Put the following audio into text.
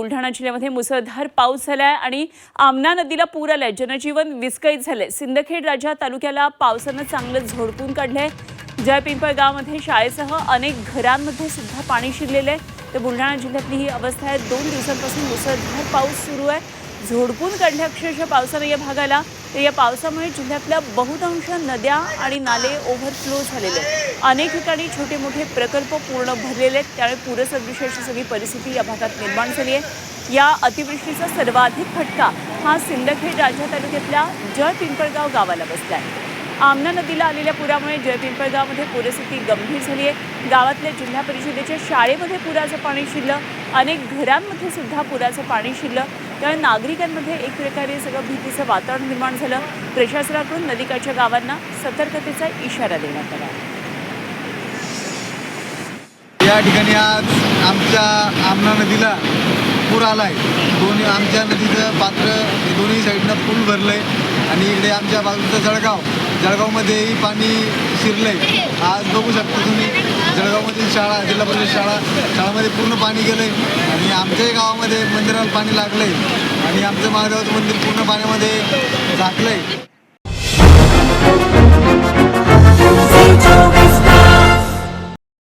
बुलढाणा जिल्ह्यामध्ये मुसळधार पाऊस झालाय आणि आमना नदीला पूर आलाय. जनजीवन विस्कळीत झालंय. सिंदखेड राजा तालुक्याला पावसानं चांगलं झोडपून काढलंय. जयपिंपळ गावामध्ये शाळेसह अनेक घरांमध्ये सुद्धा पाणी शिरलेलं आहे. तर बुलढाणा जिल्ह्यातली ही अवस्था आहे. दोन दिवसांपासून मुसळधार पाऊस सुरू आहे. झोडपून काढल्या अक्षरशः पावसानं या भागाला. तर या पावसामुळे जिल्ह्यातल्या बहुतांश नद्या आणि नाले ओव्हरफ्लो झालेले आहेत. अनेक ठिकाणी छोटे मोठे प्रकल्प पूर्ण भरलेले आहेत. त्यामुळे पूरसदृश्याची सगळी परिस्थिती या भागात निर्माण झाली आहे. या अतिवृष्टीचा सर्वाधिक फटका हा सिंदखेड राजा तालुक्यातल्या जळपिंपळगाव गावाला बसला आहे. आमना नदीला आलेल्या पुरामुळे जयपिंपळगावमध्ये पूरस्थिती गंभीर झाली आहे. गावातल्या जिल्हा परिषदेच्या शाळेमध्ये पुराचं पाणी शिरलं. अनेक घरांमध्ये सुद्धा पुराचं पाणी शिरलं. त्यामुळे नागरिकांमध्ये एक प्रकारे सगळं भीतीचं वातावरण निर्माण झालं. प्रशासनाकडून नदीकाठच्या गावांना सतर्कतेचा इशारा देण्यात आला. या ठिकाणी आज आमच्या आमना नदीला पूर आलाय. दोन्ही आमच्या नदीचं पात्र हे दोन्ही साईडनं पूल भरलंय आणि इकडे आमच्या बाजूचं जळगाव. जळगावमध्येही पाणी शिरलंय. आज बघू शकता तुम्ही. जळगावमधील शाळा जिल्हा परिषद शाळा शाळामध्ये पूर्ण पाणी गेलंय आणि आमच्याही गावामध्ये मंदिराला पाणी लागलंय आणि आमचं महादेवाचं मंदिर पूर्ण पाण्यामध्ये झाकलंय.